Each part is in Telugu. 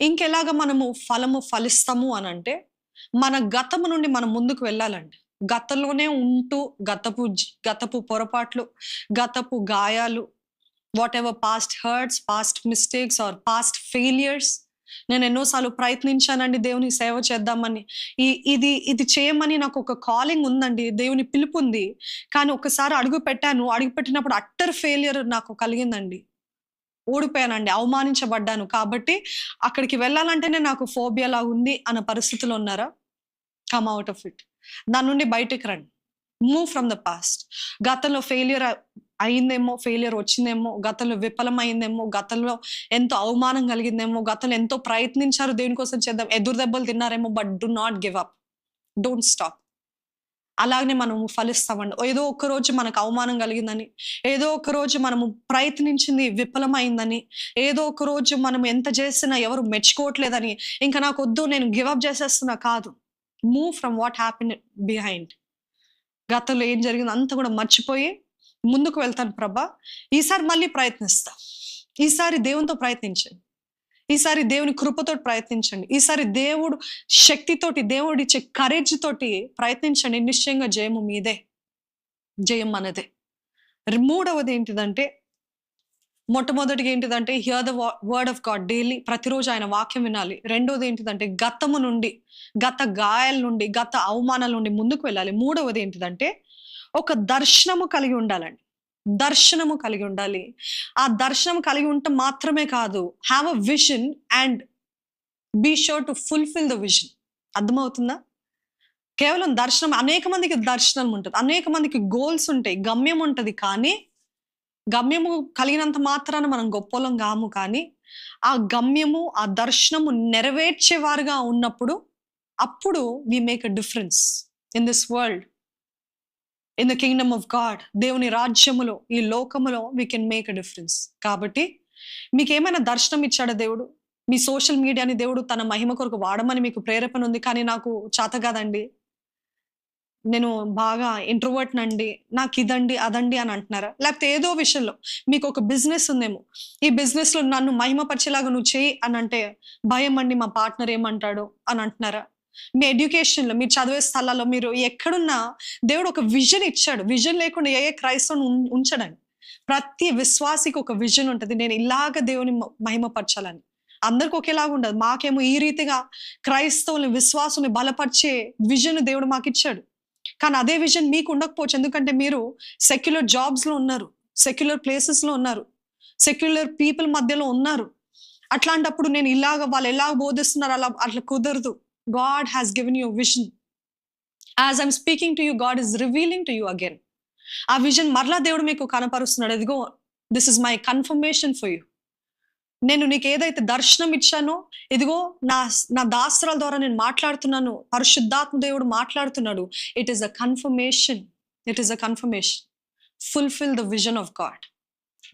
ఇంకెలాగ మనము ఫలము ఫలిస్తాము అని అంటే మన గతము నుండి మనం ముందుకు వెళ్ళాలండి. గతంలోనే ఉంటూ గతపు గతపు పొరపాట్లు గతపు గాయాలు whatever past hurts past mistakes or past failures నేను ఎన్నోసార్లు ప్రయత్నించానండి దేవుని సేవ చేద్దామని. ఈ ఇది ఇది చేయమని నాకు ఒక కాలింగ్ ఉందండి దేవుని పిలుపు ఉంది కానీ ఒకసారి అడుగు పెట్టాను అడుగు పెట్టినప్పుడు అట్టర్ ఫెయిలియర్ నాకు కలిగిందండి. ఓడిపోయానండి అవమానించబడ్డాను. కాబట్టి అక్కడికి వెళ్ళాలంటేనే నాకు ఫోబియాలా ఉంది అన్న పరిస్థితిలో ఉన్నారా? కమ్ అవుట్ ఆఫ్ ఇట్ దాని నుండి బయటకు రండి. మూవ్ ఫ్రమ్ ద పాస్ట్ గతంలో ఫెయిలియర్ అయిందేమో ఫెయిలియర్ వచ్చిందేమో గతంలో విఫలమైందేమో గతంలో ఎంతో అవమానం కలిగిందేమో గతంలో ఎంతో ప్రయత్నించారు దేనికోసం చేద్దాం ఎదురు దెబ్బలు తిన్నారేమో but do not give up don't stop అలాగనే మనము ఫలిస్తామండి. ఏదో ఒక రోజు మనకు అవమానం కలిగిందని ఏదో ఒక రోజు మనము ప్రయత్నించింది విఫలమైందని ఏదో ఒక రోజు మనం ఎంత చేసినా ఎవరు మెచ్చుకోవట్లేదని. ఇంకా నాకు వద్దు నేను గివప్ చేసేస్తున్నా కాదు. Move from what happen behind గతంలో ఏం జరిగిందో అంతా కూడా మర్చిపోయి ముందుకు వెళ్తాను ప్రభా. ఈసారి మళ్ళీ ప్రయత్నిస్తా. ఈసారి దేవునితో ప్రయత్నించండి. ఈసారి దేవుని కృపతో ప్రయత్నించండి. ఈసారి దేవుడు శక్తితోటి దేవుడు ఇచ్చే కరేజ్ తోటి ప్రయత్నించండి. నిశ్చయంగా జయము మీదే. జయం మనదే. మూడవది ఏంటిదంటే మొట్టమొదటిగా ఏంటిదంటే hear the word of God daily ప్రతిరోజు ఆయన వాక్యం వినాలి. రెండోది ఏంటిదంటే గతము నుండి గత గాయాల నుండి గత అవమానాల నుండి ముందుకు వెళ్ళాలి. మూడవది ఏంటిదంటే ఒక దర్శనము కలిగి ఉండాలండి. దర్శనము కలిగి ఉండాలి. ఆ దర్శనం కలిగి ఉంటే మాత్రమే కాదు have a vision and be sure to fulfil the vision అర్థమవుతుందా? కేవలం దర్శనం అనేక మందికి దర్శనం ఉంటుంది. అనేక మందికి గోల్స్ ఉంటాయి గమ్యం ఉంటుంది కానీ గమ్యము కలిగినంత మాత్రాన మనం గొప్పలం కాము కానీ ఆ గమ్యము ఆ దర్శనము నెరవేర్చేవారుగా ఉన్నప్పుడు అప్పుడు we make a difference in this world in the kingdom of God దేవుని రాజ్యములో ఈ లోకములో we can make a difference కాబట్టి మీకు ఏమైనా దర్శనం ఇచ్చాడా దేవుడు? మీ సోషల్ మీడియాని దేవుడు తన మహిమ కొరకు వాడమని మీకు ప్రేరేపణ ఉంది కానీ నాకు చేత కాదండి. నేను బాగా ఇంట్రోవర్ట్ నండి నాకు ఇదండి అదండి అని అంటున్నారా? లేకపోతే ఏదో విషయంలో మీకు ఒక బిజినెస్ ఉందేమో ఈ బిజినెస్లో నన్ను మహిమపరిచేలాగా నువ్వు చేయి అని అంటే భయం అండి మా పార్ట్నర్ ఏమంటాడు అని అంటున్నారా? మీ ఎడ్యుకేషన్లో మీరు చదివే స్థలాల్లో మీరు ఎక్కడున్నా దేవుడు ఒక విజన్ ఇచ్చాడు. విజన్ లేకుండా ఏ ఏ క్రైస్తవుని ఉం- ఉంచడండి. ప్రతి విశ్వాసికి ఒక విజన్ ఉంటుంది. నేను ఇలాగ దేవుని మహిమపరచాలని. అందరికి ఒకేలాగా ఉండదు. మాకేమో ఈ రీతిగా క్రైస్తవుని విశ్వాసుని బలపరిచే విజన్ దేవుడు మాకు ఇచ్చాడు కానీ అదే విజన్ మీకు ఉండకపోవచ్చు. ఎందుకంటే మీరు సెక్యులర్ జాబ్స్లో ఉన్నారు. సెక్యులర్ ప్లేసెస్లో ఉన్నారు. సెక్యులర్ పీపుల్ మధ్యలో ఉన్నారు. అట్లాంటప్పుడు నేను ఇలాగ వాళ్ళు ఎలా బోధిస్తున్నారు అలా అట్లా కుదరదు. God has given you a vision As I'm speaking to you God is revealing to you again. ఆ విజన్ మరలా దేవుడు మీకు కనపరుస్తున్నాడు. ఇదిగో this is my confirmation for you నేను నీకు ఏదైతే దర్శనం ఇచ్చానో ఇదిగో నా నా దాస్త్రాల ద్వారా నేను మాట్లాడుతున్నాను పరిశుద్ధాత్మ దేవుడు మాట్లాడుతున్నాడు. It is a confirmation it is a confirmation fulfil the vision of God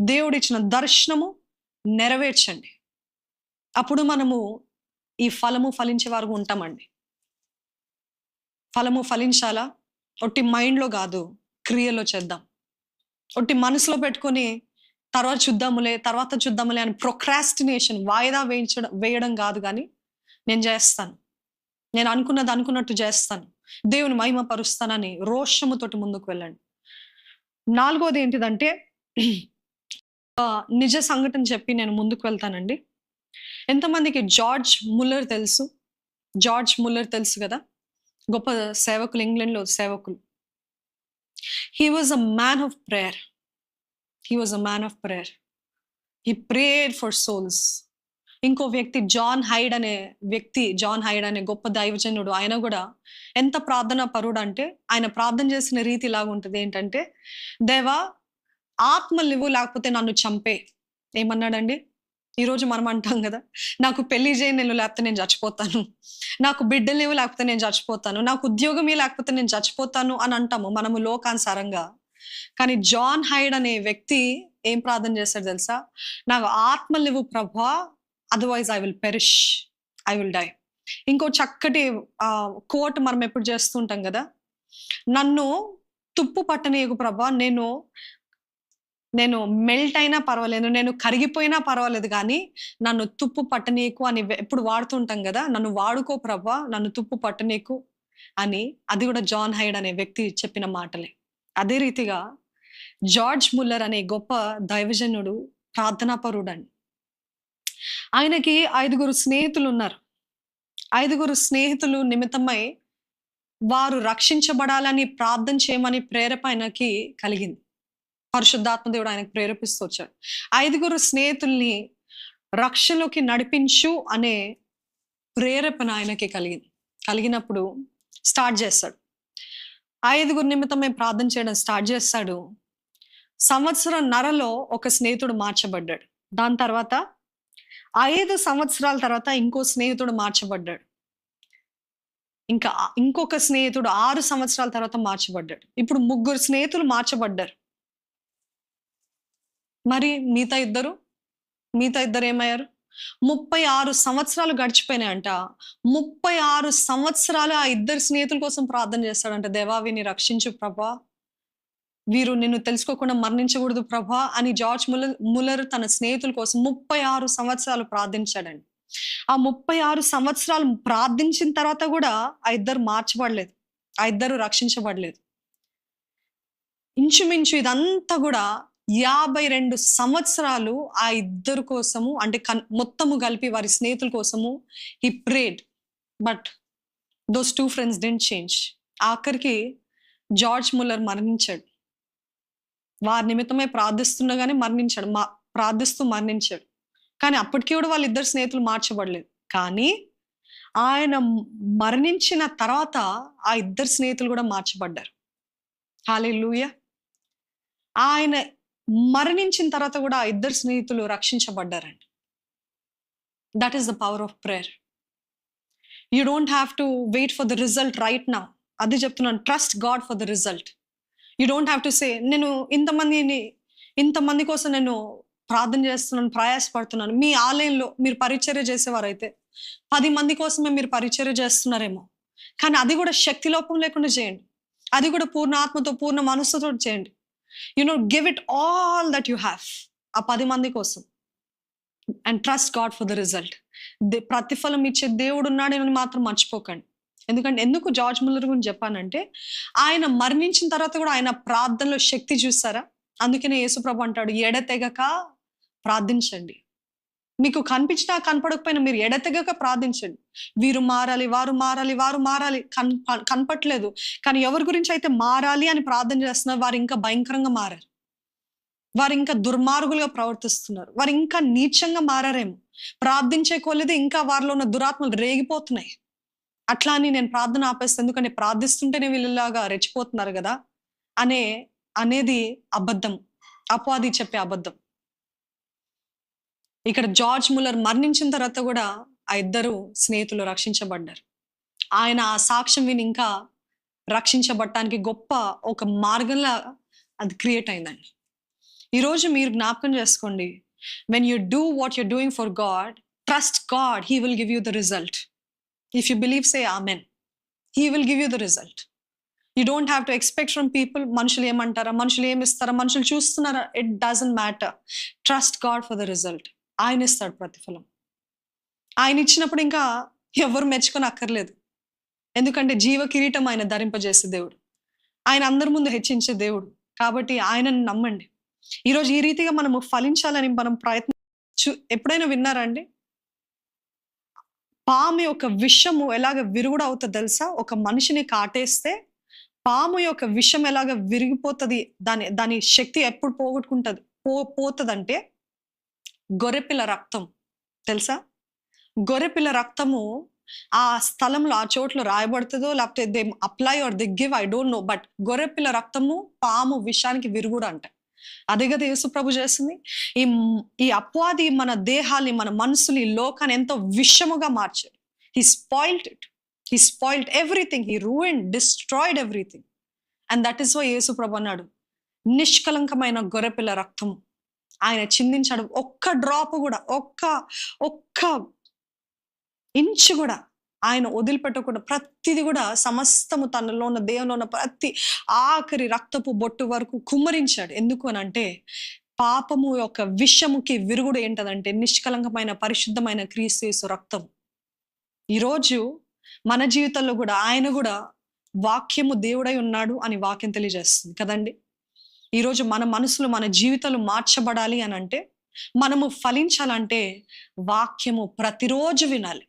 దేవుడు ఇచ్చిన దర్శనము నెరవేర్చండి. అప్పుడు మనము ఈ ఫలము ఫలించే వారు ఉంటామండి. ఫలము ఫలించాలా? ఒట్టి మైండ్లో కాదు క్రియలో చేద్దాం. ఒట్టి మనసులో పెట్టుకొని తర్వాత చూద్దాములే తర్వాత చూద్దాములే అని ప్రొక్రాస్టినేషన్ వాయిదా వేయించడం వేయడం కాదు కానీ నేను చేస్తాను. నేను అనుకున్నది అనుకున్నట్టు చేస్తాను. దేవుని మహిమ పరుస్తానని రోషముతోటి ముందుకు వెళ్ళండి. నాలుగోది ఏంటిదంటే నిజ సంఘటన చెప్పి నేను ముందుకు వెళ్తానండి. ఎంతమందికి జార్జ్ ముల్లర్ తెలుసు? జార్జ్ ముల్లర్ తెలుసు కదా? గొప్ప సేవకులు ఇంగ్లండ్లో సేవకులు. He was a man of prayer he was a man of prayer he prayer for souls ఇంకో వ్యక్తి జాన్ హైడ్ అనే వ్యక్తి జాన్ హైడ్ అనే గొప్ప దైవజనుడు ఆయన కూడా ఎంత ప్రార్థన పరుడు అంటే ఆయన ప్రార్థన చేసిన రీతి ఇలాగుంటుంది ఏంటంటే దేవా ఆత్మలు లేవు లేకపోతే నన్ను చంపే. ఏమన్నాడండి? ఈరోజు మనం అంటాం కదా నాకు పెళ్ళి చేయని నేను లేకపోతే నేను చచ్చిపోతాను నాకు బిడ్డలేవు లేవు లేకపోతే నేను చచ్చిపోతాను నాకు ఉద్యోగమే లేకపోతే నేను చచ్చిపోతాను అని అంటాము మనము లోకానుసారంగా. కానీ జాన్ హైడ్ అనే వ్యక్తి ఏం ప్రార్థన చేస్తాడు తెలుసా? నాకు ఆత్మ లేవు ప్రభా otherwise I will perish I will die ఇంకో చక్కటి కోట్ మనం ఎప్పుడు చేస్తుంటాం కదా? నన్ను తుప్పు పట్టనీయకు ప్రభా నేను నేను మెల్ట్ అయినా పర్వాలేదు నేను కరిగిపోయినా పర్వాలేదు కానీ నన్ను తుప్పు పట్టనీకు అని ఎప్పుడు వాడుతుంటాం కదా నన్ను వాడుకో ప్రభా నన్ను తుప్పు పట్టనీకు అని అది కూడా జాన్ హైడ్ అనే వ్యక్తి చెప్పిన మాటలే. అదే రీతిగా జార్జ్ ముల్లర్ అనే గొప్ప దైవజనుడు ప్రార్థనాపరుడని. ఆయనకి ఐదుగురు స్నేహితులు ఉన్నారు ఐదుగురు స్నేహితులు నిమిత్తమై వారు రక్షించబడాలని ప్రార్థన చేయమని ప్రేరప ఆయనకి కలిగింది. పరిశుద్ధాత్మ దేవుడు ఆయనకు ప్రేరేపిస్తూ వచ్చాడు. ఐదుగురు స్నేహితుల్ని రక్షలోకి నడిపించు అనే ప్రేరేపణ ఆయనకి కలిగింది కలిగినప్పుడు స్టార్ట్ చేస్తాడు. ఐదుగురు నిమిత్తం మేము ప్రార్థన చేయడం స్టార్ట్ చేస్తాడు. సంవత్సరం నరలో ఒక స్నేహితుడు మార్చబడ్డాడు. దాని తర్వాత ఐదు సంవత్సరాల తర్వాత ఇంకో స్నేహితుడు మార్చబడ్డాడు. ఇంకా ఇంకొక స్నేహితుడు ఆరు సంవత్సరాల తర్వాత మార్చబడ్డాడు. ఇప్పుడు ముగ్గురు స్నేహితులు మార్చబడ్డారు. మరి మిగతా ఇద్దరు? మిగతా ఇద్దరు ఏమయ్యారు? ముప్పై ఆరు సంవత్సరాలు గడిచిపోయినాయంట. ముప్పై ఆరు సంవత్సరాలు ఆ ఇద్దరు స్నేహితుల కోసం ప్రార్థన చేస్తాడంట. దేవా వీని రక్షించు ప్రభా. వీరు నిన్ను తెలుసుకోకుండా మరణించకూడదు ప్రభా అని జార్జ్ ములర్ ముల్లర్ తన స్నేహితుల కోసం ముప్పై ఆరు సంవత్సరాలు ప్రార్థించాడండి ఆ ముప్పై ఆరు సంవత్సరాలు ప్రార్థించిన తర్వాత కూడా ఆ ఇద్దరు మార్చబడలేదు. ఆ ఇద్దరు రక్షించబడలేదు. ఇంచుమించు ఇదంతా కూడా యాభై రెండు సంవత్సరాలు ఆ ఇద్దరు కోసము అంటే కన్ మొత్తము కలిపి వారి స్నేహితుల కోసము ఈ prayed but those two friends didn't change ఆఖరికి జార్జ్ ముల్లర్ మరణించాడు. వారి నిమిత్తమే ప్రార్థిస్తుండగానే మరణించాడు. మా ప్రార్థిస్తూ మరణించాడు. కానీ అప్పటికి కూడా వాళ్ళిద్దరు స్నేహితులు మార్చబడలేదు. కానీ ఆయన మరణించిన తర్వాత ఆ ఇద్దరు స్నేహితులు కూడా మార్చబడ్డారు. హాలే ఆయన మరణించిన తర్వాత కూడా ఇద్దరు స్నేహితులు రక్షించబడ్డారండి. That is the power of prayer you don't have to wait for the result right నా అది చెప్తున్నాను trust God for the result you don't have to say నేను ఇంతమందిని ఇంతమంది కోసం నేను ప్రార్థన చేస్తున్నాను ప్రయాసపడుతున్నాను. మీ ఆలయంలో మీరు పరిచర్య చేసేవారైతే పది మంది కోసమే మీరు పరిచర్య చేస్తున్నారేమో. కానీ అది కూడా శక్తి లోపం లేకుండా చేయండి. అది కూడా పూర్ణ ఆత్మతో పూర్ణ మనస్సుతో చేయండి. You know give it all that you have ఆ పది మంది కోసం. And trust God for the result ప్రతిఫలం ఇచ్చే దేవుడు ఉన్నాడని మాత్రం మర్చిపోకండి. ఎందుకంటే ఎందుకు జార్జ్ ముల్లర్ గురించి చెప్పానంటే ఆయన మరణించిన తర్వాత కూడా ఆయన ప్రార్థనలో శక్తి చూస్తారా? అందుకనే యేసుప్రభు అంటాడు ఎడతెగక ప్రార్థించండి. మీకు కనిపించినా కనపడకపోయినా మీరు ఎడతెగక ప్రార్థించండి. వీరు మారాలి వారు మారాలి వారు మారాలి. కన్ కనపట్లేదు. కానీ ఎవరి గురించి అయితే మారాలి అని ప్రార్థన చేస్తున్నారు వారు ఇంకా భయంకరంగా మారారు. వారు ఇంకా దుర్మార్గులుగా ప్రవర్తిస్తున్నారు. వారు ఇంకా నీచంగా మారారేమో. ప్రార్థించే కోలేదు ఇంకా వారిలో ఉన్న దురాత్మలు రేగిపోతున్నాయి. అట్లా అని నేను ప్రార్థన ఆపేస్తాను ఎందుకంటే ప్రార్థిస్తుంటేనే వీళ్ళలాగా రెచ్చిపోతున్నారు కదా? అనే అనేది అబద్ధం. అపవాది చెప్పే అబద్ధం. ఇక్కడ జార్జ్ ముల్లర్ మరణించిన తర్వాత కూడా ఆ ఇద్దరు స్నేహితులు రక్షించబడ్డారు. ఆయన ఆ సాక్ష్యం విని ఇంకా రక్షించబడటానికి గొప్ప ఒక మార్గంలా అది క్రియేట్ అయిందండి. ఈరోజు మీరు జ్ఞాపకం చేసుకోండి when you do what you're doing for God trust God he will give you the result if you believe say amen he will give you the result you don't have to expect from people మనుషులు ఏమంటారా మనుషులు ఏమిస్తారా మనుషులు చూస్తున్నారా it doesn't matter trust God for the result ఆయన ఇస్తాడు ప్రతిఫలం. ఆయన ఇచ్చినప్పుడు ఇంకా ఎవరు మెచ్చుకొని అక్కర్లేదు ఎందుకంటే జీవ కిరీటం ఆయన ధరింపజేసే దేవుడు. ఆయన అందరి ముందు హెచ్చించే దేవుడు. కాబట్టి ఆయనను నమ్మండి. ఈరోజు ఈ రీతిగా మనము ఫలించాలని మనం ప్రయత్నం ఎప్పుడైనా విన్నారా అండి? పాము యొక్క విషము ఎలాగ విరుగుడు అవుతుంది తెలుసా? ఒక మనిషిని కాటేస్తే పాము యొక్క విషం ఎలాగ విరిగిపోతుంది? దాని దాని శక్తి ఎప్పుడు పోగొట్టుకుంటది? పో పోతుందంటే గొర్రెపిల్ల రక్తం తెలుసా? గొర్రెపిల్ల రక్తము ఆ స్థలంలో ఆ చోట్ల రాయబడుతుందో లేకపోతే they apply or the give I don't know but గొర్రెపిల్ల రక్తము పాము విషానికి విరుగుడు అంట అదే కదా యేసుప్రభు చేస్తుంది. ఈ ఈ అపవాది మన దేహాన్ని మన మనసుని ఈ లోకాన్ని ఎంతో విషముగా మార్చాడు he spoiled it he spoiled everything he ruin destroyed everything and that is why యేసుప్రభు అన్నాడు నిష్కలంకమైన గొర్రెపిల్ల రక్తము ఆయన చిందించాడు. ఒక్క డ్రాప్ కూడా ఒక్క ఒక్క ఇంచు కూడా ఆయన వదిలిపెట్టకుండా ప్రతిది కూడా సమస్తము తనలో ఉన్న దేవులో ఉన్న ప్రతి ఆఖరి రక్తపు బొట్టు వరకు కుమ్మరించాడు. ఎందుకు అని అంటే పాపము యొక్క విషముకి విరుగుడు ఏంటదంటే నిష్కలంకమైన పరిశుద్ధమైన క్రీస్తు రక్తం. ఈరోజు మన జీవితంలో కూడా ఆయన కూడా వాక్యము దేవుడై ఉన్నాడు అని వాక్యం తెలియజేస్తుంది. కదండి? ఈరోజు మన మనసులు మన జీవితాలు మార్చబడాలి అని అంటే మనము ఫలించాలంటే వాక్యము ప్రతిరోజు వినాలి.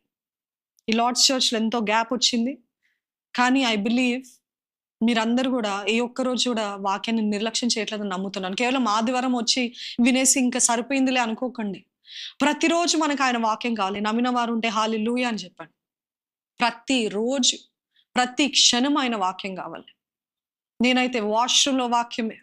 ఈ లార్డ్స్ చర్చ్లో ఎంతో గ్యాప్ వచ్చింది. కానీ ఐ బిలీవ్ మీరందరూ కూడా ఏ ఒక్క రోజు కూడా వాక్యాన్ని నిర్లక్ష్యం చేయట్లేదని నమ్ముతున్నాను. కేవలం ఆదివారం వచ్చి వినేసి ఇంకా సరిపోయిందిలే అనుకోకండి. ప్రతిరోజు మనకు ఆయన వాక్యం కావాలి. నమ్మిన వారు ఉంటే హాలి లూయ అని చెప్పండి. ప్రతిరోజు ప్రతి క్షణం ఆయన వాక్యం కావాలి. నేనైతే వాష్రూమ్లో వాక్యమే.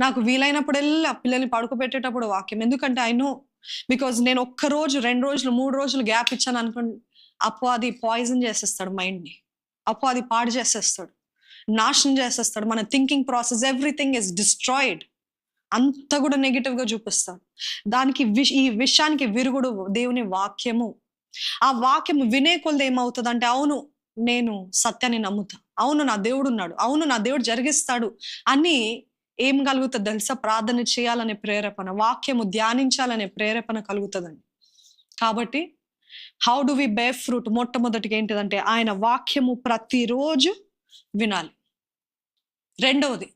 నాకు వీలైనప్పుడల్లా పిల్లల్ని పడుకోబెట్టేటప్పుడు వాక్యం. ఎందుకంటే ఐ నో బికాజ్ నేను ఒక్క రోజు రెండు రోజులు మూడు రోజులు గ్యాప్ ఇచ్చాను అనుకోండి అప్పు అది పాయిజన్ చేసేస్తాడు మైండ్ని అప్పు అది పాడు చేసేస్తాడు. నాశనం చేసేస్తాడు. మన thinking process everything is destroyed అంతా కూడా నెగిటివ్గా గా చూపిస్తాడు. దానికి విష్ ఈ విషయానికి విరుగుడు దేవుని వాక్యము. ఆ వాక్యం వినే కొలది ఏమవుతుంది అంటే అవును నేను సత్యాన్ని నమ్ముతా. అవును నా దేవుడు ఉన్నాడు. అవును నా దేవుడు జరిగిస్తాడు అని ఏం కలుగుతుంది తెలుసా ప్రార్థన చేయాలనే ప్రేరేపణ వాక్యము ధ్యానించాలనే ప్రేరేపణ కలుగుతుందండి. కాబట్టి how do we bear fruit మొట్టమొదటిగా ఏంటిదంటే ఆయన వాక్యము ప్రతిరోజు వినాలి. రెండవది